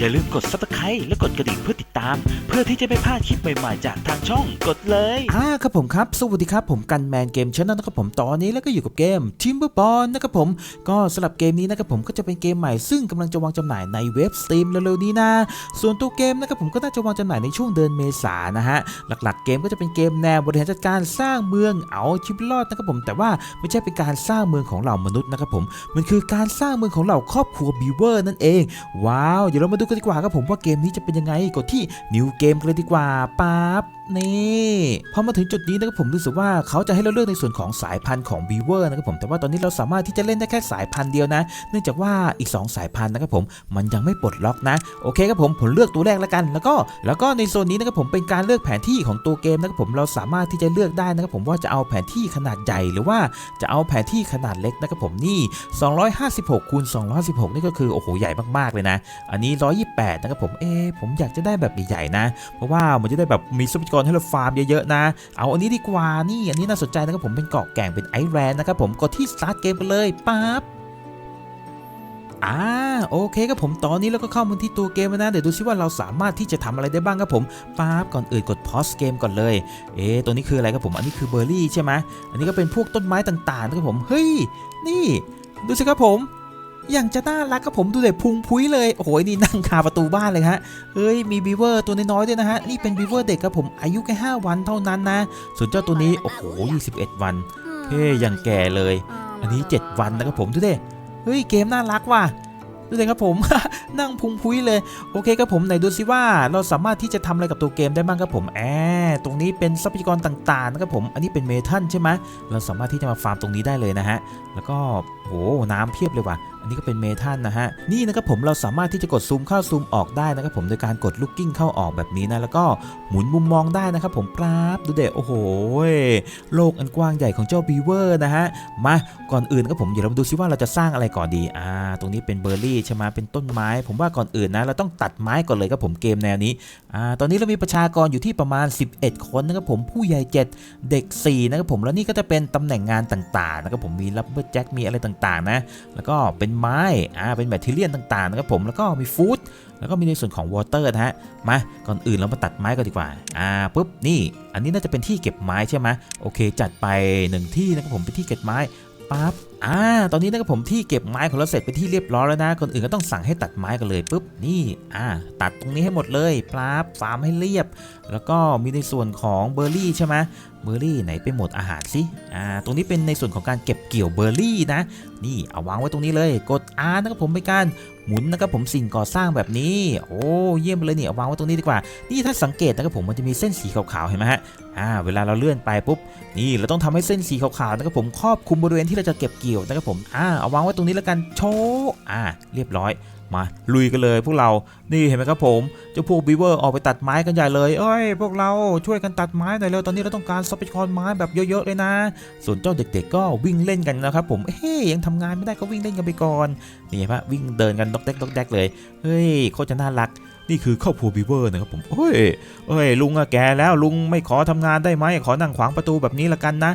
อย่าลืมกด subscribe และกดกระดิ่งเพื่อติดตาม เพื่อที่จะไม่พลาดคลิปใหม่ๆ จากทางช่องกดเลย อ่าครับผมครับ สวัสดีครับผมกันแมนเกมช n น e l นะครับผมตอนนี้แล้วก็อยู่กับเกม Timberball นะครับผมก็สำหรับเกมนี้นะครับผมก็จะเป็นเกมใหม่ซึ่งกำลังจะวางจำหน่ายในเว็บ Steam เร็วๆนี้นะ ส่วนตัวเกมนะครับผมก็น่าจะวางจำหน่ายในช่วงเดือนเมษานนะฮะหลักๆ เกมก็จะเป็นเกมแนวบริหารจัดการสร้างเมืองเอาชีวิตรอดนะครับผมแต่ว่าไม่ใช่เป็นการสร้างเมืองของเหล่ามนุษย์นะครับผมมันคือการสร้างเมืองของเหล่าครอบครัวบีเวอร์นั่นเอง ว้าวเดี๋ยวเรามาดูกันดีกว่าครับผมว่าเกมนี้จะเป็นยังไงกดที่ New Game กันเลยดีกว่าปั๊บ นี่พอมาถึงจุดนี้นะครับผมรู้สึกว่าเขาจะให้เราเลือกในส่วนของสายพันธุ์ของบีเวอร์นะครับผมแต่ว่าตอนนี้เราสามารถที่จะเล่นได้แค่สายพันธุ์เดียวนะ เนื่องจากว่าอีก 2 สายพันธุ์นะครับผมมันยังไม่ปลดล็อกนะโอเคครับผมผมเลือกตัวแรกแล้วกัน แล้วก็แล้วก็ในโซนนี้นะครับผมเป็นการเลือกแผนที่ของตัวเกมนะครับผมเราสามารถที่จะเลือกได้นะครับผมว่าจะเอาแผนที่ขนาดใหญ่หรือว่าจะเอาแผนที่ขนาดเล็กนะครับผมนี่ 256คูณ216 นี่ก็คือโอ้โหใหญ่มากๆเลยนะ อันนี้ 128 นะครับผมเอ๊ผมอยากจะได้แบบใหญ่ๆนะ เพราะว่ามันจะได้แบบมีทรัพยากรให้เราฟาร์มเยอะๆนะ เอาอันนี้ดีกว่านี่อันนี้น่าสนใจนะครับผมเป็นเกาะแก่งเป็นไอแรนด์นะครับผมกดที่ start เกมกันเลยปั๊บอ่าโอเคครับผมตอนนี้เราก็เข้ามาที่ตัวเกมนะเดี๋ยวดูซิว่าเราสามารถที่จะทำอะไรได้บ้างครับผมปั๊บก่อนอื่นกด pause เกมก่อนเลยเอ๊ตัวนี้คืออะไรครับผมอันนี้คือเบอร์รี่ใช่ไหมอันนี้ก็เป็นพวกต้นไม้ต่างๆนะครับผมเฮ้ยนี่ดูสิครับผม อย่างจะน่ารักครับผมดูเด็กพุงพุ้ยเลยโอ้โหนี่นั่งคาประตูบ้านเลยฮะเฮ้ยมีบีเวอร์ตัวน้อยๆด้วยนะฮะนี่เป็นบีเวอร์เด็กครับผมอายุแค่5วันเท่านั้นนะ ส่วนเจ้าตัวนี้โอ้โห21 วันเฮ้ยยังแก่เลย อันนี้ 7 วันนะครับผมดูเดิเฮ้ยเกมน่ารักว่ะดูเลยครับผมนั่งพุงพุ้ยเลยโอเคครับผมไหนดูซิว่าเราสามารถที่จะทำอะไรกับตัวเกมได้บ้างครับผมแอบตรงนี้เป็นทรัพยากรต่างๆนะครับผมอันนี้เป็นเมทัลใช่ไหมเราสามารถที่จะมาฟาร์มตรงนี้ได้เลยนะฮะแล้วก็โหน้ำเพียบเลยว่ะอั นนี้ก็เป็นเมทัลนะฮะนี่นะครับผมเราสามารถที่จะกดซูมเข้าซูมออกได้นะครับผมโดยการกดลูกกิ้งเข้าออกแบบนี้นะแล้วก็หมุนมุมมองได้นะครับผมปราบดูเด็โอ้โหโลกอันกว้างใหญ่ของเจ้าบีเวอร์นะฮะมาก่อนอื่นก็ผมเดี๋ยวเรามาดูซิว่าเราจะสร้างอะไรก่อนดีอ่าตรงนี้เป็นเบอร์รี่ใช่ไหมเป็นต้นไม้ ผมว่าก่อนอื่นนะเราต้องตัดไม้ก่อนเลยครับผมเกมแนวนี้อ่าตอนนี้เรามีประชากรอยู่ที่ประมาณ 11 คนนะครับผมผู้ใหญ่ 7 เด็ก4นะครับผมแล้วนี่ก็จะเป็นตำแหน่งงานต่างๆนะครับผมมีรับเบอร์แจ็คมีอะไรต่างๆนะแล้วก็เป็นไม้อ่าเป็นแบคทีเรียนต่างๆนะครับผมแล้วก็มีฟู้ดแล้วก็มีในส่วนของวอเตอร์นะฮะมาก่อนอื่นเรามาตัดไม้ก่อนดีกว่าอ่าปุ๊บนี่ อันนี้น่าจะเป็นที่เก็บไม้ใช่ไหมโอเค จัดไปหนึ่งที่นะครับผมเป็นที่เก็บไม้ปั๊บ อ่า ตอนนี้นะครับผมที่เก็บไม้ของเราเสร็จไปที่เรียบร้อยแล้วนะ คนอื่นก็ต้องสั่งให้ตัดไม้กันเลยปุ๊บ นี่ อ่า ตัดตรงนี้ให้หมดเลยปั๊บฟาร์มให้เรียบ แล้วก็มีในส่วนของเบอร์รี่ใช่ไหมเบอร์รี่ไหนไปหมดอาหารสิ อ่า ตรงนี้เป็นในส่วนของการเก็บเกี่ยวเบอร์รี่นะ นี่เอาวางไว้ตรงนี้เลย กด R นะครับผมเป็นการหมุนนะครับผมสิ่งก่อสร้างแบบนี้ โอ้เยี่ยมเลยนี่เอาวางไว้ตรงนี้ดีกว่า นี่ถ้าสังเกตนะครับผมมันจะมีเส้นสีขาวๆเห็นไหมฮะ อ่า เวลาเราเลื่อนไปปุ๊บ นี่เราต้องทำให้เส้นสีขาวๆนะครับผมครอบคลุมบริเวณที่เราจะเก็บเกี่ยวนะครับผมอ่าเอาวางไว้ตรงนี้แล้วกันโชว์อ่าเรียบร้อยมาลุยกันเลยพวกเรานี่เห็นไหมครับผมเจ้าพวกบีเวอร์ออกไปตัดไม้กันใหญ่เลยเอ้ยพวกเราช่วยกันตัดไม้หน่อยเร็วตอนนี้เราต้องการทรัพยากรไม้แบบเยอะๆเลยนะ ส่วนเจ้าเด็กๆก็วิ่งเล่นกันนะครับผมเฮ้ยยังทำงานไม่ได้ก็วิ่งเล่นกันไปก่อนนี่เห็นปะวิ่งเดินกันดอกแดกดอกแดกเลยเฮ้ยโคตรจะน่ารัก นี่คือครอบครัวบีเวอร์นะครับผมเฮ้ยเฮ้ยลุงอะแกแล้วลุงไม่ขอทำงานได้ไหมขอนั่งขวางประตูแบบนี้ละกันนะ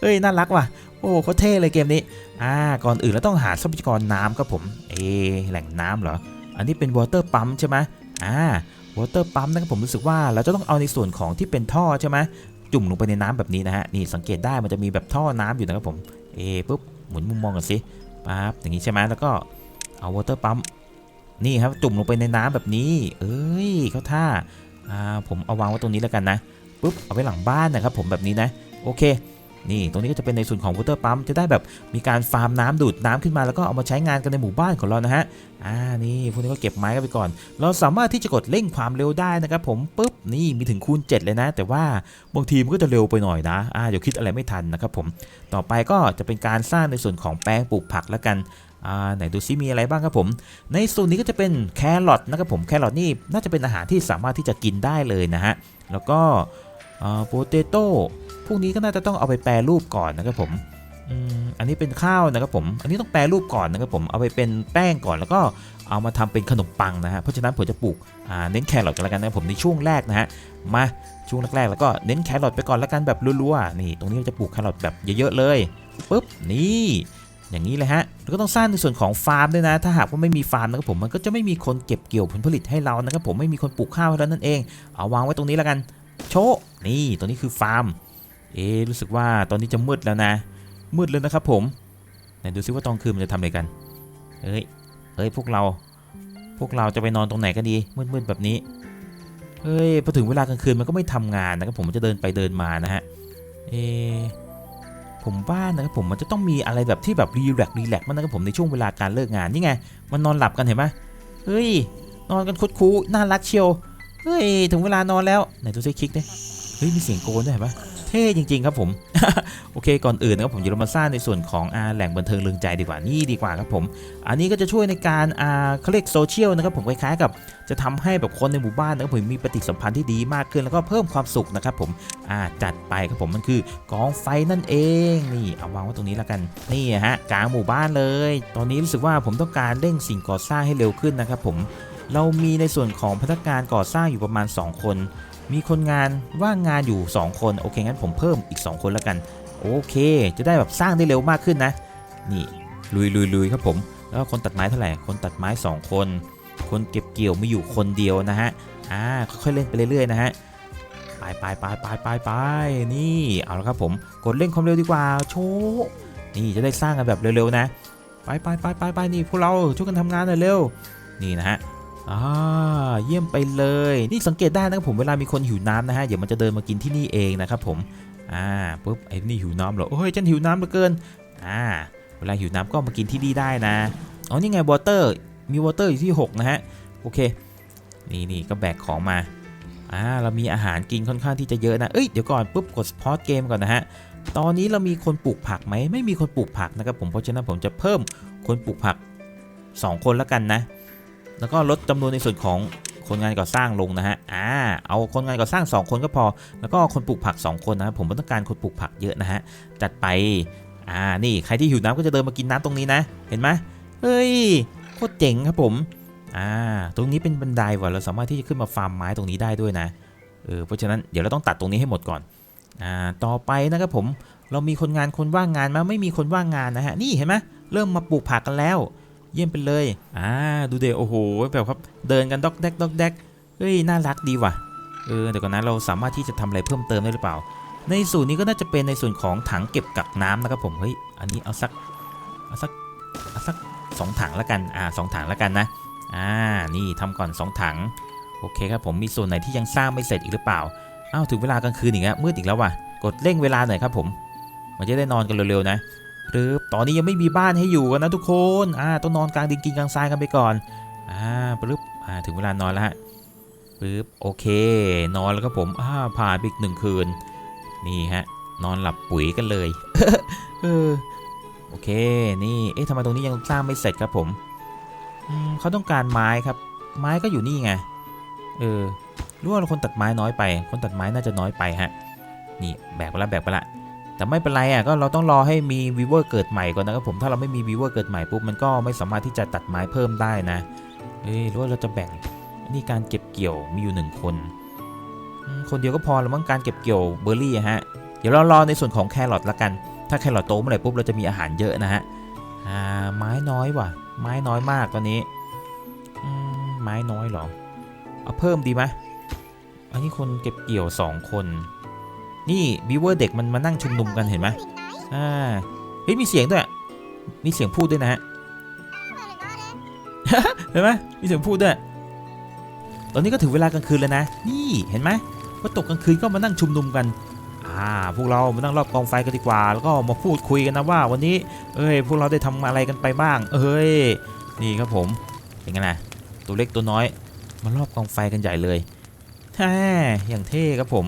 เฮ้ยน่ารักว่ะโอ้เขาเท่เลยเกมนี้อ่าก่อนอื่นเราต้องหาทรัพยากรน้ำครับผมเอแหล่งน้ำเหรอ อันนี้เป็นวอเตอร์ปั๊มใช่ไหมอ่าวอเตอร์ปั๊มนะครับผมรู้สึกว่าเราจะต้องเอาในส่วนของที่เป็นท่อใช่ไหมจุ่มลงไปในน้ำแบบนี้นะฮะนี่สังเกตได้มันจะมีแบบท่อน้ำอยู่นะครับผมเอปุ๊บหมุนมุมมองกันสิปั๊บอย่างนี้ใช่ไหมแล้วก็เอาวอเตอร์ปั๊ม นี่ครับจุ่มลงไปในน้ำแบบนี้ เอ้ยเข้าท่าอ่าผมเอาวางไว้ตรงนี้แล้วกันนะปุ๊บเอาไว้หลังบ้านนะครับ ผมแบบนี้นะ โอเค นี่ตรงนี้ก็จะเป็นในส่วนของวอเตอร์ปั๊มจะได้แบบมีการฟาร์มน้ำดูดน้ำขึ้นมาแล้วก็เอามาใช้งานกันในหมู่บ้านของเรานะฮะอ่านี่พวกนี้ก็เก็บไม้กันไปก่อน เราสามารถที่จะกดเร่งความเร็วได้นะครับผมปุ๊บนี่มีถึงคูณ 7 เลยนะ แต่ว่าบางทีมันก็จะเร็วไปหน่อยนะอ่าเดี๋ยวคิดอะไรไม่ทันนะครับผมต่อไปก็จะเป็นการสร้างในส่วนของแปลงปลูกผักแล้วกัน ไหนดูซิมีอะไรบ้างครับผม ในส่วนนี้ก็จะเป็นแครอทนะครับผมแครอทนี่น่าจะเป็นอาหารที่สามารถที่จะกินได้เลยนะฮะแล้วก็โปเตโต้พวกนี้ก็น่าจะต้องเอาไปแปรรูปก่อนนะครับผมอันนี้เป็นข้าวนะครับผม อันนี้ต้องแปรรูปก่อนนะครับผม เอาไปเป็นแป้งก่อนแล้วก็เอามาทำเป็นขนมปังนะฮะ เพราะฉะนั้นผมจะปลูกเน้นแครอทกันแล้วกันนะครับผมในช่วงแรกนะฮะ มาช่วงแรกๆแล้วก็เน้นแครอทไปก่อนแล้วกันแบบรัวๆ นี่ตรงนี้เราจะปลูกแครอทแบบเยอะๆเลย ปุ๊บ นี่ อย่างนี้เลยฮะแล้วก็ต้องสร้างในส่วนของฟาร์มด้วยนะ ถ้าหากว่าไม่มีฟาร์มนะครับผมมันก็จะไม่มีคนเก็บเกี่ยวผลผลิตให้เรานะครับผมไม่มีคนปลูกข้าวให้เรานั่นเอง เอาวางไว้ตรงนี้แล้วกัน โชะนี่ตรงนี้คือฟาร์ม เอ๊รู้สึกว่าตอนนี้จะมืดแล้วนะ มืดเลยนะครับผมไหนดูซิว่าตอนคืนมันจะทำอะไรกันเอ้ยเอ้ยพวกเรา พวกเราจะไปนอนตรงไหนกันดีมืดๆแบบนี้เฮ้ยพอถึงเวลากลางคืนมันก็ไม่ทำงานนะครับผมมันจะเดินไปเดินมานะฮะเอะ ผมว่านะครับผมมันจะต้องมีอะไรแบบที่แบบรีแลกซ์รีแลกซ์มันนะครับผมในช่วงเวลาการเลิกงานนี่ไง มันนอนหลับกันเห็นไหมเฮ้ย นอนกันคุดคูน่ารักเชียว เฮ้ย ถึงเวลานอนแล้ว ไหนดูซิคลิกดิเฮ้ยมีเสียงโกนด้วยเห็นปะ เท่จริง ๆ ครับผม โอเคก่อนอื่นนะครับผมเดี๋ยวเรามาสร้างในส่วนของอาแหล่งบันเทิงเริงใจดีกว่านี่ดีกว่าครับผม อันนี้ก็จะช่วยในการอาเขาเรียกโซเชียลนะครับผมคล้ายๆกับ จะทำให้แบบคนในหมู่บ้านนะครับผมมีปฏิสัมพันธ์ที่ดีมากขึ้นแล้วก็เพิ่มความสุขนะครับผมอ่าจัดไปครับผมมันคือกองไฟนั่นเองนี่เอาวางไว้ตรงนี้แล้วกันนี่ฮะกลางหมู่บ้านเลย ตอนนี้รู้สึกว่าผมต้องการเร่งสิ่งก่อสร้างให้เร็วขึ้นนะครับผมเรามีในส่วนของพนักงานก่อสร้างอยู่ประมาณ 2 คน มีคนงานว่างงานอยู่ 2 คนโอเคงั้นผมเพิ่มอีก 2 คนแล้วกัน โอเค จะได้แบบสร้างได้เร็วมากขึ้นนะ นี่ลุยลุยลุยครับผม แล้วคนตัดไม้เท่าไหร่คนตัดไม้ 2 คน คนเก็บเกี่ยวมีอยู่คนเดียวนะฮะอ่าค่อยๆเล่นไปเรื่อยๆนะฮะไปไปไปไปไปไปนี่เอาละครับผมกดเร่งความเร็วดีกว่าโชว์นี่จะได้สร้างกันแบบเร็วๆนะ ไปไปไปไปไปนี่พวกเราช่วยกันทำงานหน่อยเร็วนี่นะฮะ อ่าเยี่ยมไปเลย นี่สังเกตได้นะครับผมเวลามีคนหิวน้ำนะฮะเดี๋ยวมันจะเดินมากินที่นี่เองนะครับผมอ่าปุ๊บไอ้นี่หิวน้ำเหรอโอ้ยฉันหิวน้ำเหลือเกินอ่าเวลาหิวน้ำก็มากินที่นี่ได้นะอ๋อนี่ไงวอเตอร์มีวอเตอร์อยู่ที่หกนะฮะโอเคนี่นี่ก็แบกของมาอ่าเรามีอาหารกินค่อนข้างที่จะเยอะนะเอ้ยเดี๋ยวก่อนปุ๊บกดพอ s เกมก่อนนะฮะตอนนี้เรามีคนปลูกผักไหมไม่มีคนปลูกผักนะครับผมเพราะฉะนั้นผมจะเพิ่มคนปลูกผัก 2 คนแล้วกันนะ แล้วก็ลดจำนวนในส่วนของคนงานก่อสร้างลงนะฮะ อ่า เอาคนงานก่อสร้าง 2 คนก็พอ แล้วก็คนปลูกผัก 2 คนนะครับผมไม่ต้องการคนปลูกผักเยอะนะฮะ จัดไป อ่า นี่ใครที่หิวน้ำก็จะเดินมากินน้ำตรงนี้นะ เห็นไหมเฮ้ย โคตรเจ๋งครับผม อ่า ตรงนี้เป็นบันไดว่ะ เราสามารถที่จะขึ้นมาฟาร์มไม้ตรงนี้ได้ด้วยนะ เออ เพราะฉะนั้นเดี๋ยวเราต้องตัดตรงนี้ให้หมดก่อน อ่า ต่อไปนะครับผม เรามีคนงานคนว่างงานไหมาไม่มีคนว่างงานนะฮะ นี่เห็นไหมเริ่มมาปลูกผักกันแล้ว เยี่ยมไปเลย อ่า ดูเดโอ้โห แบบครับ เดินกันดอกแดกดอกแดกเฮ้ย น่ารักดีว่ะ เออ เดี๋ยวก่อนนะเราสามารถที่จะทำอะไรเพิ่มเติมได้หรือเปล่า ในส่วนนี้ก็น่าจะเป็นในส่วนของถังเก็บกักน้ำนะครับผม เฮ้ย อันนี้เอาสัก เอาสัก เอาสักสองถังแล้วกัน อ่าสองถังแล้วกันนะ อ่า นี่ทำก่อน 2 ถัง โอเคครับผม มีส่วนไหนที่ยังสร้างไม่เสร็จอีกหรือเปล่า อ้าว ถึงเวลากลางคืนอีกแล้วมืดอีกแล้วว่ะ กดเร่งเวลาหน่อยครับผม มันจะได้นอนกันเร็วๆนะ หรือตอนนี้ยังไม่มีบ้านให้อยู่กันนะทุกคนอ่าต้องนอนกลางดินกินกลางทรายกันไปก่อนอ่าปึ๊บอ่าถึงเวลานอนแล้วฮะปึ๊บโอเค นอนแล้วครับผมอ่าผ่านไปอีกหนึ่งคืน นี่ฮะ นอนหลับปุ๋ยกันเลยเออโอเคนี่เอ๊ะทำไมตรงนี้ยังสร้างไม่เสร็จครับผมอืมเขาต้องการไม้ครับ ไม้ก็อยู่นี่ไงเออรู้ว่าคนตัดไม้น้อยไป คนตัดไม้น่าจะน้อยไปฮะนี่แบกไปละแบกไปละ แต่ไม่เป็นไรอะก็เราต้องรอให้มีวีเวอร์เกิดใหม่ก่อนนะครับผมถ้าเราไม่มีวีเวอร์เกิดใหม่ปุ๊บมันก็ไม่สามารถที่จะตัดไม้เพิ่มได้นะเอ้ยหรือว่าเราจะแบ่งนี่การเก็บเกี่ยวมีอยู่หนึ่งคน คนเดียวก็พอแล้วมั้งการเก็บเกี่ยวเบอร์รี่อะฮะเดี๋ยวเรารอในส่วนของแครอทละกัน ถ้าแครอทโตเมื่อไหร่ปุ๊บเราจะมีอาหารเยอะนะฮะอ่าไม้น้อยว่ะ ไม้น้อยมากตอนนี้อไม้น้อยหรอเอาเพิ่มดีไหมอันนี้คนเก็บเกี่ยว 2 คน นี่บีเวอร์เด็กมันมานั่งชุมนุมกันเห็นไหมอ่าเฮ้ยมีเสียงด้วยมีเสียงพูดด้วยนะฮะเห็นไหมมีเสียงพูดด้วยตอนนี้ก็ถึงเวลากลางคืนแล้วนะ นี่เห็นไหมพอตกกลางคืนก็มานั่งชุมนุมกันอ่าพวกเรามานั่งรอบกองไฟกันดีกว่า แล้วก็มาพูดคุยกันนะว่าวันนี้ เอ้ยพวกเราได้ทำอะไรกันไปบ้าง เอ้ยนี่ครับผมเป็นไงนะตัวเล็กตัวน้อย มารอบกองไฟกันใหญ่เลยแฮ่อย่างเท่ครับผม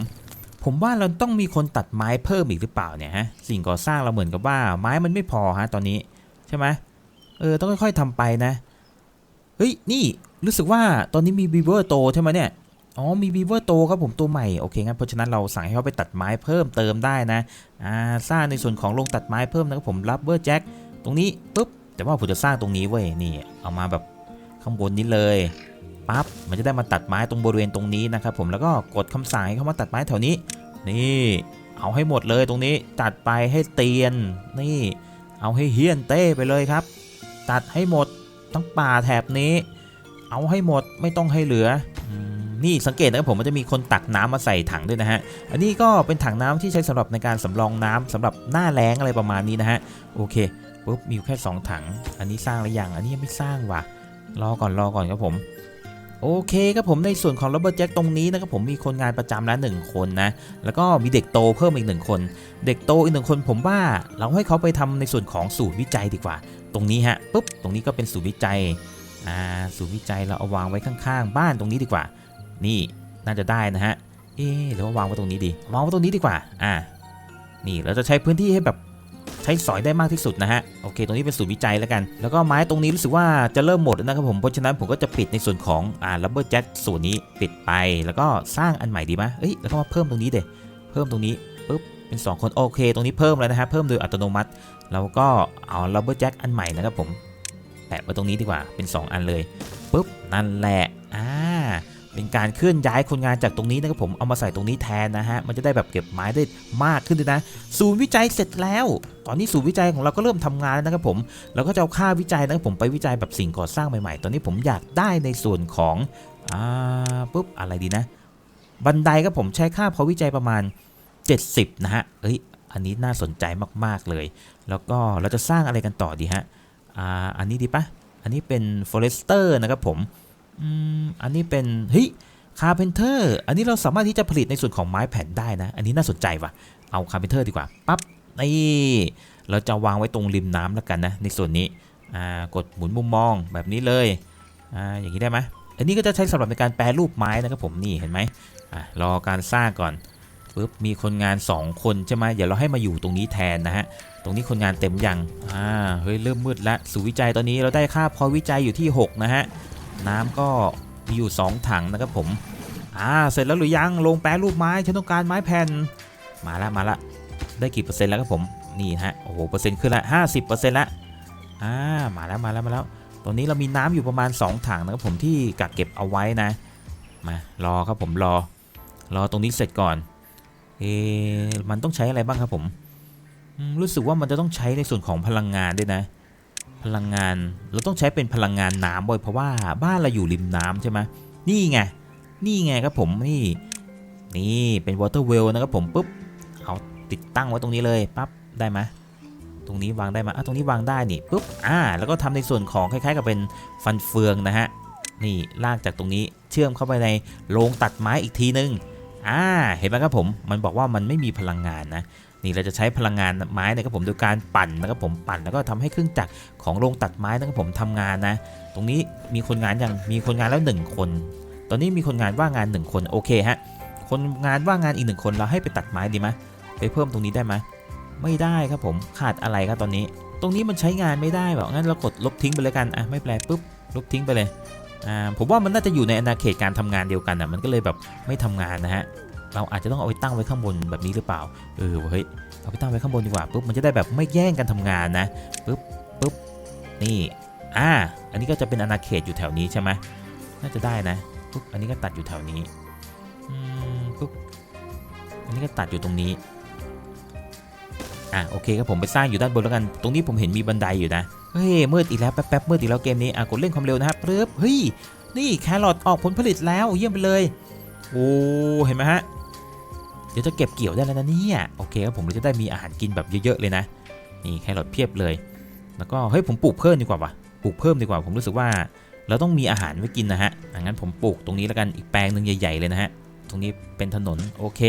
ผมว่าเราต้องมีคนตัดไม้เพิ่มอีกหรือเปล่าเนี่ยฮะสิ่งก่อสร้างเราเหมือนกับว่าไม้มันไม่พอฮะตอนนี้ใช่ไหมเออต้องค่อยๆทำไปนะเฮ้ยนี่รู้สึกว่าตอนนี้มีบีเวอร์โตใช่ไหมเนี่ยอ๋อมีบีเวอร์โตครับผมตัวใหม่โอเคงั้นเพราะฉะนั้นเราสั่งให้เขาไปตัดไม้เพิ่มเติมได้นะอ่าสร้างในส่วนของโรงตัดไม้เพิ่มนะครับผมรับเบอร์แจ็คตรงนี้ปุ๊บแต่ว่าผมจะสร้างตรงนี้เว้ยนี่เอามาแบบข้างบนนี้เลย ปั๊บมันจะได้มาตัดไม้ตรงบริเวณตรงนี้นะครับผมแล้วก็กดคำสั่งให้เขามาตัดไม้แถวนี้ นี่ เอาให้หมดเลยตรงนี้ตัดไปให้เตียน นี่ เอาให้เฮี้ยนเต้ไปเลยครับ ตัดให้หมดทั้งป่าแถบนี้ เอาให้หมดไม่ต้องให้เหลืออนี่สังเกตนะครับผมมันจะมีคนตักน้ำมาใส่ถังด้วยนะฮะ อันนี้ก็เป็นถังน้ำที่ใช้สำหรับในการสำรองน้ำสำหรับหน้าแล้งอะไรประมาณนี้นะฮะ โอเคปุ๊บมีอยู่แค่ 2 ถัง อันนี้สร้างหรือยัง อันนี้ยังไม่สร้างว่ะ รอก่อนรอก่อนครับผม โอเคครับผมในส่วนของรเบิดแจ็คตรงนี้นะครับผมมีคนงานประจำแล้วหนึ่งคนนะ แล้วก็มีเด็กโตเพิ่มอีกหนึ่งคน เด็กโตอีกหนึ่งคนผมว่าเราให้เขาไปทำในส่วนของศูนย์วิจัยดีกว่า ตรงนี้ฮะปุ๊บตรงนี้ก็เป็นศูนย์วิจัยอ่าศูนย์วิจัยเราเอาวางไว้ข้างๆ บ้านตรงนี้ดีกว่า นี่น่าจะได้นะฮะเอ๊หรือว่าวางไว้ตรงนี้ดีวางไว้ตรงนี้ดีกว่าอ่านี่เราจะใช้พื้นที่ให้แบบ ใช้สอยได้มากที่สุดนะฮะโอเค ตรงนี้เป็นศูนย์วิจัยแล้วกัน แล้วก็ไม้ตรงนี้รู้สึกว่าจะเริ่มหมดแล้วนะครับผมเพราะฉะนั้นผมก็จะปิดในส่วนของอ่า rubber jack ส่วนนี้ปิดไปแล้วก็สร้างอันใหม่ดีไหมเอ้ยแล้วก็มาเพิ่มตรงนี้เด็เพิ่มตรงนี้ปุ๊บเป็น 2 คนโอเค ตรงนี้เพิ่มแล้วนะฮะเพิ่มโดยอัตโนมัติแล้วก็เอา rubber jack อันใหม่นะครับผมแปะไว้ตรงนี้ดีกว่าเป็น 2 อันเลยปุ๊บนั่นแหละอ่า เป็นการเคลื่อนย้ายคนงานจากตรงนี้นะครับผมเอามาใส่ตรงนี้แทนนะฮะมันจะได้แบบเก็บไม้ได้มากขึ้นด้วยนะ ศูนย์วิจัยเสร็จแล้ว ตอนนี้ศูนย์วิจัยของเราก็เริ่มทำงานแล้วนะครับผมเราก็จะเอาค่าวิจัยนะครับผมไปวิจัยแบบสิ่งก่อสร้างใหม่ๆ ตอนนี้ผมอยากได้ในส่วนของอ่าปุ๊บอะไรดีนะ บันไดครับผมใช้ค่าพอวิจัยประมาณ 70 นะฮะเอ้ยอันนี้น่าสนใจมากๆเลย แล้วก็เราจะสร้างอะไรกันต่อดีฮะอ่าอันนี้ดีปะอันนี้เป็น forester นะครับผม อืมอันนี้เป็นเฮ้ยคาร์เพนเตอร์อันนี้เราสามารถที่จะผลิตในส่วนของไม้แผ่นได้นะ อันนี้น่าสนใจว่ะ เอาคาร์เพนเตอร์ดีกว่า ปั๊บ นี่ เราจะวางไว้ตรงริมน้ำแล้วกันนะ ในส่วนนี้อ่ากดหมุนมุมมองแบบนี้เลยอ่าอย่างนี้ได้ไหมอันนี้ก็จะใช้สำหรับในการแปรรูปไม้นะครับผมนี่เห็นไหมอ่ารอการสร้างก่อนปึ๊บมีคนงาน 2 คนใช่ไหมเดี๋ยวเราให้มาอยู่ตรงนี้แทนนะฮะ ตรงนี้คนงานเต็มยังอ่าเฮ้ยเริ่มมืดล้วสู่วิจัยตอนนี้เราได้ค่าพอวิจัยอยู่ที่ 6 นะฮะ น้ำก็มีอยู่ 2 ถังนะครับผม อ่า เสร็จแล้วหรือยัง ลงแปรรูปไม้ ฉันต้องการไม้แผ่น มาละมาละ ได้กี่เปอร์เซ็นต์แล้วครับผม นี่ฮะ โอ้โห เปอร์เซ็นต์ขึ้นละห้าสิบเปอร์เซ็นต์ละ อ่า มาแล้วมาแล้วมาแล้ว ตอนนี้เรามีน้ำอยู่ประมาณ 2 ถังนะครับผมที่กักเก็บเอาไว้นะ มา รอครับผม รอ รอตรงนี้เสร็จก่อน เอมันต้องใช้อะไรบ้างครับผม รู้สึกว่ามันจะต้องใช้ในส่วนของพลังงานด้วยนะ พลังงาน เราต้องใช้เป็นพลังงานน้ำบ่อยเพราะว่าบ้านเราอยู่ริมน้ำใช่ไหมนี่ไง นี่ไงครับผมนี่ นี่เป็น water well นะครับผมปุ๊บ เอาติดตั้งไว้ตรงนี้เลยปั๊บได้ไหมตรงนี้วางได้ไหมอะตรงนี้วางได้นี่ปุ๊บ อ่า แล้วก็ทำในส่วนของคล้ายๆ กับเป็นฟันเฟืองนะฮะ นี่ลากจากตรงนี้เชื่อมเข้าไปในโรงตัดไม้อีกทีนึง อ่า เห็นไหมครับผม มันบอกว่ามันไม่มีพลังงานนะ นี่เราจะใช้พลังงานไม้นะครับผมโดยการปั่นนะครับผมปั่นแล้วก็ทำให้เครื่องจักรของโรงตัดไม้นะครับผมทำงานนะ ตรงนี้มีคนงานยังมีคนงานแล้วหนึ่งคน ตอนนี้มีคนงานว่างงานหนึ่งคนโอเคฮะคนงานว่างงานอีกหนึ่งคนเราให้ไปตัดไม้ดีไหมไปเพิ่มตรงนี้ได้ไหมไม่ได้ครับผมขาดอะไรครับตอนนี้ ตรงนี้มันใช้งานไม่ได้แบบงั้นเรากดลบทิ้งไปเลยกันอะไม่แปลปุ๊บลบทิ้งไปเลยอ่าผมว่ามันน่าจะอยู่ในอาณาเขตการทำงานเดียวกันอะมันก็เลยแบบไม่ทำงานนะฮะ เราอาจจะต้องเอาไปตั้งไว้ข้างบนแบบนี้หรือเปล่า เออเฮ้ยเอาไปตั้งไว้ข้างบนดีกว่าปุ๊บมันจะได้แบบไม่แย่งกันทำงานนะปุ๊บปุ๊บนี่อ่าอันนี้ก็จะเป็นอาณาเขตอยู่แถวนี้ใช่ไหมน่าจะได้นะปุ๊บอันนี้ก็ตัดอยู่แถวนี้อืมปุ๊บอันนี้ก็ตัดอยู่ตรงนี้อะโอเคครับผมไปสร้างอยู่ด้านบนแล้วกัน ตรงนี้ผมเห็นมีบันไดอยู่นะ เฮ้ยมืดอีกแล้วแป๊บๆมืดอีกแล้วเกมนี้อะกดเล่นความเร็วนะครับปึ๊บเฮ้ยนี่แครอทออกผลผลิตแล้วเยี่ยมไปเลย โอ้เห็นไหมฮะ เดี๋ยวจะเก็บเกี่ยวได้แล้วนะเนี่ยโอเคครับผมเราจะได้มีอาหารกินแบบเยอะๆเลยนะนี่แครอทเพียบเลย แล้วก็เฮ้ยผมปลูกเพิ่มดีกว่าวะปลูกเพิ่มดีกว่าผมรู้สึกว่า เราต้องมีอาหารไว้กินนะฮะอะงั้นผมปลูกตรงนี้แล้วกันอีกแปลงหนึ่งใหญ่ๆเลยนะฮะตรงนี้เป็นถนนโอเค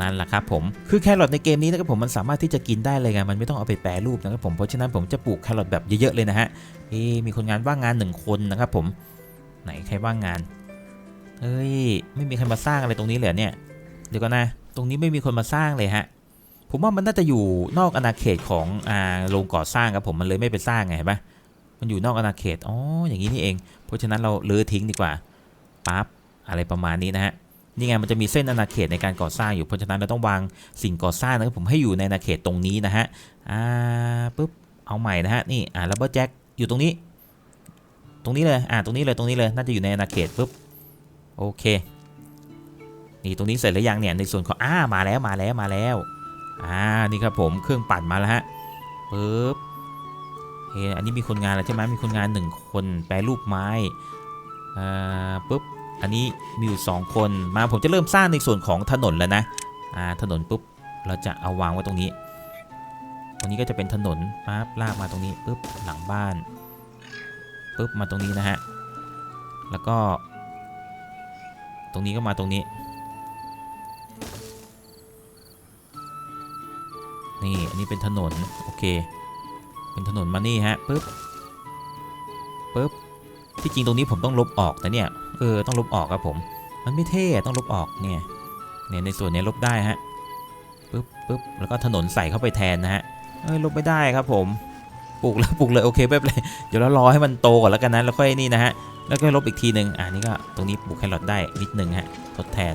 นั่นแหละครับผมคือแครอทในเกมนี้นะครับผมมันสามารถที่จะกินได้เลยไงมันไม่ต้องเอาไปแปรรูปนะครับผมเพราะฉะนั้นผมจะปลูกแครอทแบบเยอะๆเลยนะฮะเอ๊มีคนงานว่างงานหนึ่งคนนะครับผมไหนใครว่างงานเฮ้ยไม่มีใครมาสร้างอะไรตรงนี้เลยเนี่ย เดี๋ยวก่อนนะ ตรงนี้ไม่มีคนมาสร้างเลยฮะ ผมว่ามันน่าจะอยู่นอกอาณาเขตของอ่าโรงก่อสร้างครับผมมันเลยไม่ไปสร้างไงเห็นปะมันอยู่นอกอาณาเขต อ๋อ อย่างนี้นี่เอง เพราะฉะนั้นเราเลือทิ้งดีกว่าปั๊บอะไรประมาณนี้นะฮะ นี่ไงมันจะมีเส้นอาณาเขตในการก่อสร้างอยู่ เพราะฉะนั้นเราต้องวางสิ่งก่อสร้างนะครับผมให้อยู่ในอาณาเขตตรงนี้นะฮะ อ่าปุ๊บ เอาใหม่นะฮะ นี่ อ่า rubber jack อยู่ตรงนี้ ตรงนี้เลย อ่า ตรงนี้เลย ตรงนี้เลย น่าจะอยู่ในอาณาเขตปุ๊บ โอเค นี่ตรงนี้เสร็จแล้วยังเนี่ยในส่วนของอ่ามาแล้วมาแล้วมาแล้วอ่านี่ครับผมเครื่องปั่นมาแล้วฮะปึ๊บเฮ้อันนี้มีคนงานแล้วใช่ไหมมีคนงานหนึ่งคนแปรรูปไม้อ่าปุ๊บอันนี้มีอยู่สองคนมาผมจะเริ่มสร้างในส่วนของถนนแล้วนะอ่าถนนปุ๊บเราจะเอาวางไว้ตรงนี้ ตรงนี้ก็จะเป็นถนนปั๊บลากมาตรงนี้ปุ๊บหลังบ้านปุ๊บมาตรงนี้นะฮะแล้วก็ ตรงนี้ก็มาตรงนี้ นี่อันนี้เป็นถนนโอเค เป็นถนนมานี่ฮะปึ๊บปึ๊บที่จริงตรงนี้ผมต้องลบออกนะเนี่ยเออต้องลบออกครับผม มันไม่เท่ต้องลบออกเนี่ยเนี่ยในส่วนนี้ลบได้ฮะปึ๊บปึ๊บแล้วก็ถนนใส่เข้าไปแทนนะฮะเอ้ยลบไม่ได้ครับผมปลูกแล้วปลูกเลยโอเคไม่เป็นไรเดี๋ยวเรารอให้มันโตก่อนแล้วกันนะแล้วค่อยนี่นะฮะแล้วก็ลบอีกทีหนึ่งอ่านี่ก็ตรงนี้ปลูกแครอทได้นิดนึงฮะทดแทน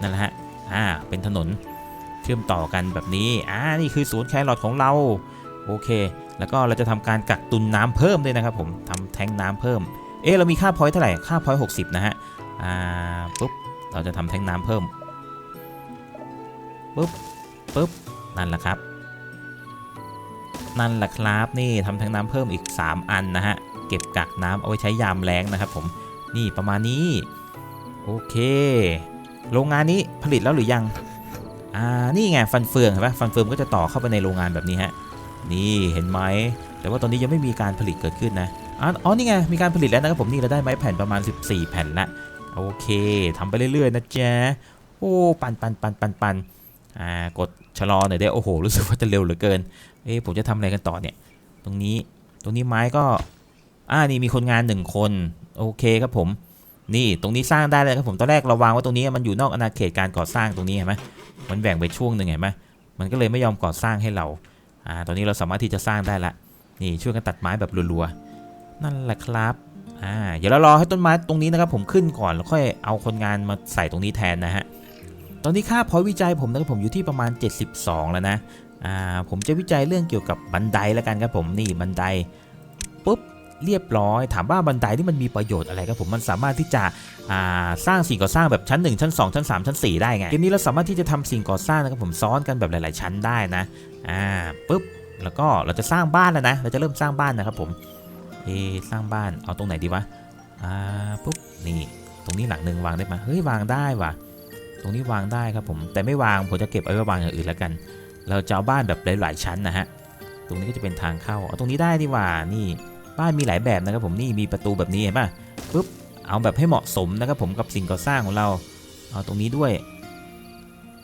นั่นแหละฮะอ่าเป็นถนน เชื่อมต่อกันแบบนี้ อ่า นี่คือศูนย์แครอทของเรา โอเค แล้วก็เราจะทำการกักตุนน้ำเพิ่มด้วยนะครับผมทำแทงน้ำเพิ่ม เอ๊ะเรามีค่าพอยต์เท่าไหร่ ค่าพอยต์60นะฮะ อ่า ปุ๊บ เราจะทำแทงน้ำเพิ่ม ปุ๊บ ปุ๊บ นั่นแหละครับ นั่นแหละครับ นี่ทำแทงน้ำเพิ่มอีก 3 อันนะฮะ เก็บกักน้ำเอาไว้ใช้ยามแล้งนะครับผม นี่ประมาณนี้ โอเค โรงงานนี้ผลิตแล้วหรือยัง อ่านี่ไงฟันเฟืองเห็นปะฟันเฟืองก็จะต่อเข้าไปในโรงงานแบบนี้ฮะนี่เห็นไหมแต่ว่าตอนนี้ยังไม่มีการผลิตเกิดขึ้นนะอะอ๋อนี่ไงมีการผลิตแล้วนะครับผมนี่เราได้ไม้แผ่นประมาณ 14 แผ่นละโอเคทำไปเรื่อยๆนะจ๊ะโอ้ปันปันปันปันปันอ่ากดชะลอหน่อยได้โอ้โหรู้สึกว่าจะเร็วเหลือเกินเอ๊ะผมจะทำอะไรกันต่อเนี่ย ตรงนี้ตรงนี้ไม้ก็อ่านี่มีคนงานหนึ่งคนโอเคครับผมนี่ตรงนี้สร้างได้เลยครับผมตอนแรกเราวางไว้ตรงนี้มันอยู่นอกอาณาเขตการก่อสร้างตรงนี้เห็นไหม มันแบ่งไปช่วงหนึ่งเห็นไหมมันก็เลยไม่ยอมก่อสร้างให้เราอ่าตอนนี้เราสามารถที่จะสร้างได้ละนี่ช่วยกันตัดไม้แบบรัวๆนั่นแหละครับอ่าเดี๋ยวเรารอให้ต้นไม้ตรงนี้นะครับผมขึ้นก่อนแล้วค่อยเอาคนงานมาใส่ตรงนี้แทนนะฮะตอนนี้ค่าพอยวิจัยผมนะครับผมอยู่ที่ประมาณ 72 แล้วนะอ่าผมจะวิจัยเรื่องเกี่ยวกับบันไดแล้วกันครับผมนี่บันไดปุ๊บ เรียบร้อย ถามว่าบันไดนี่มันมีประโยชน์อะไรครับผมมันสามารถที่จะสร้างสิ่งก่อสร้างแบบชั้น 1 ชั้น 2 ชั้น 3 ชั้น 4 ได้ไงเกมนี้เราสามารถที่จะทำสิ่งก่อสร้างนะครับผมซ้อนกันแบบหลาย ๆ ชั้นได้นะอ่าปุ๊บแล้วก็เราจะสร้างบ้านแล้วนะ เราจะเริ่มสร้างบ้านนะครับผมเอสร้างบ้านเอาตรงไหนดีวะอ่าปุ๊บนี่ตรงนี้หลังหนึ่งวางได้ไหมเฮ้ยวางได้ว่ะตรงนี้วางได้ครับผมแต่ไม่วางผมจะเก็บเอาไว้วางอย่างอื่นแล้วกัน เราจะเอาบ้านแบบหลาย ๆ ชั้นนะฮะตรงนี้ก็จะเป็นทางเข้าเอาตรงนี้ได้ดีว่านี่ บ้านมีหลายแบบนะครับผมนี่มีประตูแบบนี้เห็นป่ะปุ๊บเอาแบบให้เหมาะสมนะครับผมกับสิ่งก่อสร้างของเราเอาตรงนี้ด้วย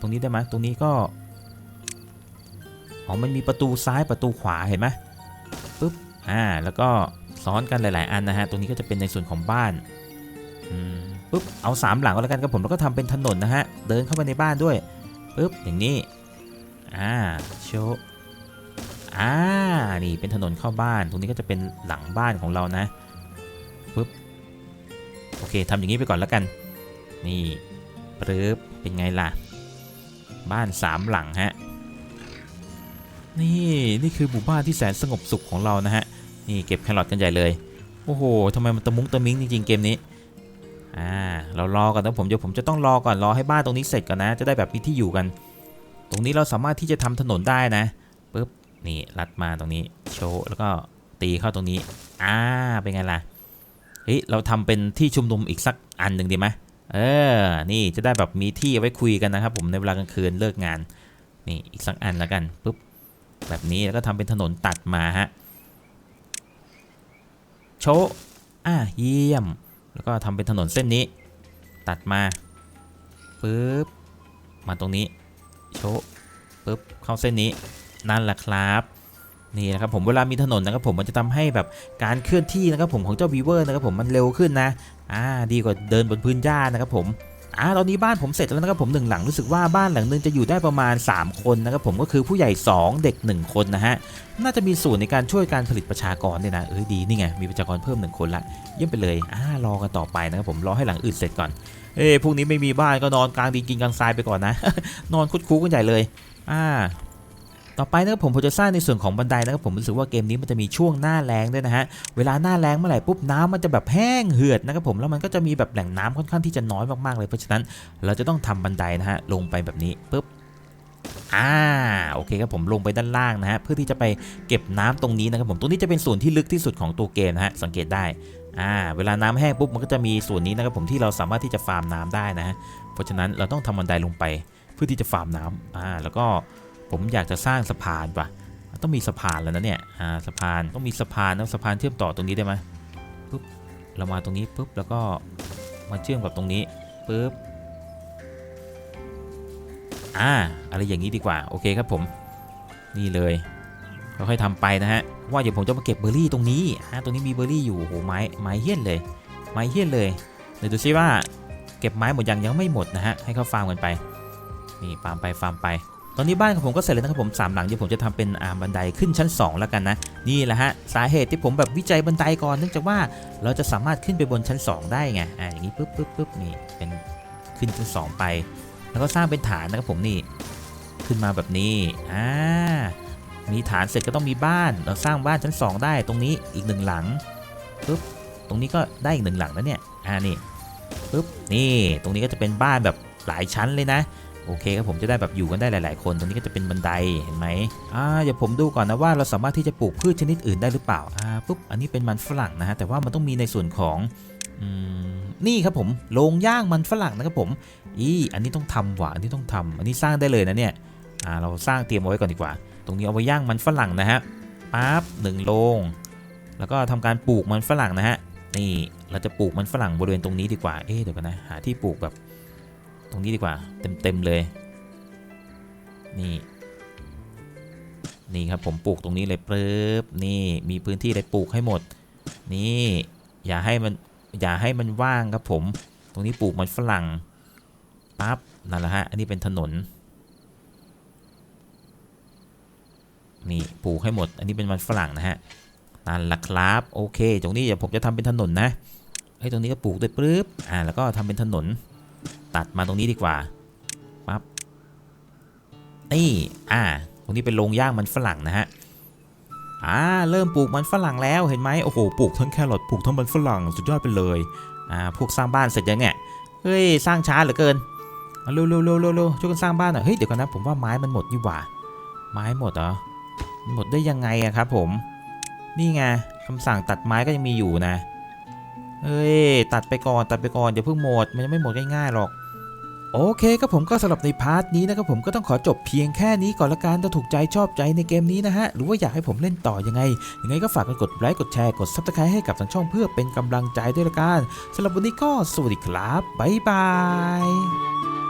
ตรงนี้ได้ไหมตรงนี้ก็อ๋อมันมีประตูซ้ายประตูขวาเห็นไหมปุ๊บอ่าแล้วก็ซ้อนกันหลาย ๆ อันนะฮะตรงนี้ก็จะเป็นในส่วนของบ้านปุ๊บเอาสามหลังก็แล้วกันครับผมแล้วก็ทำเป็นถนนนะฮะเดินเข้าไปในบ้านด้วยปุ๊บอย่างนี้อ่าโชว์ อ่า นี่เป็นถนนเข้าบ้าน ตรงนี้ก็จะเป็นหลังบ้านของเรานะปุ๊บ โอเคทำอย่างนี้ไปก่อนแล้วกัน นี่ปึ๊บ เป็นไงล่ะ บ้านสามหลังฮะ นี่ นี่คือหมู่บ้านที่แสนสงบสุขของเรานะฮะ นี่เก็บแครอทกันใหญ่เลย โอ้โหทำไมมันตะมุ้งตะมิงจริงๆเกมนี้ อ่า เรารอก่อนนะผมเดี๋ยวผมจะต้องรอก่อนรอให้บ้านตรงนี้เสร็จก่อนนะ จะได้แบบมีที่อยู่กัน ตรงนี้เราสามารถที่จะทำถนนได้นะปึ๊บ นี่ลัดมาตรงนี้โชว์แล้วก็ตีเข้าตรงนี้อ่าเป็นไงล่ะเฮ้ยเราทำเป็นที่ชุมนุมอีกสักอันหนึ่งดีไหมเออ นี่จะได้แบบมีที่ไว้คุยกันนะครับ ผมในเวลากลางคืนเลิกงานนี่อีกสักอันแล้วกันปุ๊บแบบนี้แล้วก็ทำเป็นถนนตัดมาฮะโชว์อ่าเยี่ยม แล้วก็ทำเป็นถนนเส้นนี้ ตัดมาปุ๊บมาตรงนี้โชว์ปุ๊บเข้าเส้นนี้ นั่นแหละครับนี่นะครับผมเวลามีถนนนะครับผมมันจะทำให้แบบการเคลื่อนที่นะครับผมของเจ้าวีเวอร์นะครับผมมันเร็วขึ้นนะอ่าดีกว่าเดินบนพื้นหญ้านะครับผมอ่าตอนนี้บ้านผมเสร็จแล้วนะครับผมหนึ่งหลังรู้สึกว่าบ้านหลังหนึงจะอยู่ได้ประมาณ 3 คนนะครับผมก็คือผู้ใหญ่ 2 เด็ก 1 คนนะฮะน่าจะมีส่วนในการช่วยการผลิตประชากรด้วยนะเอ้ยดีนี่ไงมีประชากรเพิ่มหนึ่งคนละเยี่ยมไปเลยอ่ารอกันต่อไปนะครับผมรอให้หลังอื่นเสร็จก่อนเอ้พวกนี้ไม่มีบ้านก็นอนกลางดินกินกลางทรายไปก่อนนะ นอนคุดคูกันใหญ่เลยอ่า ต่อไปนะครับผมผมจะสร้างในส่วนของบันไดนะครับผมรู้สึกว่าเกมนี้มันจะมีช่วงหน้าแล้งด้วยนะฮะเวลาหน้าแล้งเมื่อไหร่ปุ๊บน้ำมันจะแบบแห้งเหือดนะครับผมแล้วมันก็จะมีแบบแหล่งน้ำค่อนข้างที่จะน้อยมากๆเลยเพราะฉะนั้นเราจะต้องทำบันไดนะฮะลงไปแบบนี้ปุ๊บอ่าโอเคครับผมลงไปด้านล่างนะฮะเพื่อที่จะไปเก็บน้ำตรงนี้นะครับผมตรงนี้จะเป็นส่วนที่ลึกที่สุดของตัวเกมนะฮะสังเกตได้อ่าเวลาน้ำแห้งปุ๊บมันก็จะมีส่วนนี้นะครับผมที่เราสามารถที่จะฟาร์มน้ำได้นะฮะเพราะฉะนั้นเราต้องทำบันไดลงไปเพื่อที่จะฟาร์มน้ำอ่าแล้วก็ ผมอยากจะสร้างสะพานป่ะ ต้องมีสะพานแล้วนะเนี่ย อ่า สะพาน ต้องมีสะพานนะสะพานเชื่อมต่อตรงนี้ได้ไหมปุ๊บ เรามาตรงนี้ปุ๊บ แล้วก็มาเชื่อมกับตรงนี้ปุ๊บ อ่า อะไรอย่างนี้ดีกว่า โอเคครับผม นี่เลย ค่อยๆทำไปนะฮะ ว่าเดี๋ยวผมจะมาเก็บเบอร์รี่ตรงนี้อ่าตรงนี้มีเบอร์รี่อยู่ โอ้โห ไม้ ไม้เฮี้ยนเลย ไม้เฮี้ยนเลยเดี๋ยวดูซิว่าเก็บไม้หมดยังยังไม่หมดนะฮะ ให้เขาฟาร์มกันไป นี่ฟาร์มไปฟาร์มไป ตอนนี้บ้านของผมก็เสร็จแล้วนะครับผมสามหลังเดี๋ยวผมจะทำเป็นอ่าบันไดขึ้นชั้น 2 แล้วกันนะ นี่แหละฮะสาเหตุที่ผมแบบวิจัยบันไดก่อนเนื่องจากว่าเราจะสามารถขึ้นไปบนชั้น 2 ได้ไงอ่าอย่างนี้ปุ๊บปุ๊บปุ๊บนี่เป็นขึ้นชั้น 2 ไป แล้วก็สร้างเป็นฐานนะครับผมนี่ขึ้นมาแบบนี้อ่ามีฐานเสร็จก็ต้องมีบ้านเราสร้างบ้านชั้น 2 ได้ตรงนี้อีกหนึ่งหลังปุ๊บตรงนี้ก็ได้อีกหนึ่งหลังแล้วเนี่ยอ่านี่ปุ๊บนี่ตรงนี้ก็จะเป็นบ้านแบบหลายชั้นเลยนะ โอเคครับผมจะได้แบบอยู่กันได้หลาย ๆ คนตรงนี้ก็จะเป็นบันไดเห็นไหมอ่าเดี๋ยวผมดูก่อนนะว่าเราสามารถที่จะปลูกพืชชนิดอื่นได้หรือเปล่าอ่าปุ๊บอันนี้เป็นมันฝรั่งนะฮะแต่ว่ามันต้องมีในส่วนของนี่ครับผมโรงย่างมันฝรั่งนะครับผมอีอันนี้ต้องทำว่ะอันนี้ต้องทำอันนี้สร้างได้เลยนะเนี่ยอ่าเราสร้างเตรียมเอาไว้ก่อนดีกว่า ตรงนี้เอาไว้ย่างมันฝรั่งนะฮะปั๊บหนึ่งโรงแล้วก็ทำการปลูกมันฝรั่งนะฮะนี่เราจะปลูกมันฝรั่งบริเวณตรงนี้ดีกว่าเอ๊เดี๋ยวกันนะหาที่ปลูกแบบ ตรงนี้ดีกว่า เต็มๆเลย นี่ นี่ครับผมปลูกตรงนี้เลยปึ๊บนี่มีพื้นที่เลยปลูกให้หมด นี่ อย่าให้มันอย่าให้มันว่างครับผม ตรงนี้ปลูกมันฝรั่งปั๊บนั่นแหละฮะอันนี้เป็นถนน นี่ปลูกให้หมด อันนี้เป็นมันฝรั่งนะฮะนั่นแหละครับโอเค ตรงนี้เดี๋ยวผมจะทำเป็นถนนนะไอ้ตรงนี้ก็ปลูกด้วยปึ๊บอ่าแล้วก็ทำเป็นถนน ตัดมาตรงนี้ดีกว่าปั๊บนี่อ่า ตรงนี้เป็นโรงย่างมันฝรั่งนะฮะอ่าเริ่มปลูกมันฝรั่งแล้วเห็นไหมโอ้โหปลูกทั้งแครอทปลูกทั้งมันฝรั่งสุดยอดไปเลยอ่าพวกสร้างบ้านเสร็จยังเนี่ยเฮ้ยสร้างช้าเหลือเกินเร็วเร็วเร็วเร็วเร็วช่วยกันสร้างบ้านหน่อยเฮ้ยเดี๋ยวก่อนนะผมว่าไม้มันหมดนี่หว่า ไม้หมดเหรอหมดได้ยังไงอะครับ ผมนี่ไงคำสั่งตัดไม้ก็ยังมีอยู่นะเฮ้ยตัดไปก่อนตัดไปก่อนอย่าเพิ่งหมดมันยังไม่หมดง่ายๆหรอก โอเคครับผมก็สำหรับในพาร์ทนี้นะครับผมก็ต้องขอจบเพียงแค่นี้ก่อนละกันถ้าถูกใจชอบใจในเกมนี้นะฮะ หรือว่าอยากให้ผมเล่นต่อยังไง ยังไงก็ฝากกันกดไลค์กดแชร์กดซับสไครต์ให้กับทางช่องเพื่อเป็นกำลังใจด้วยละกันสำหรับวันนี้ก็สวัสดีครับบ๊ายบาย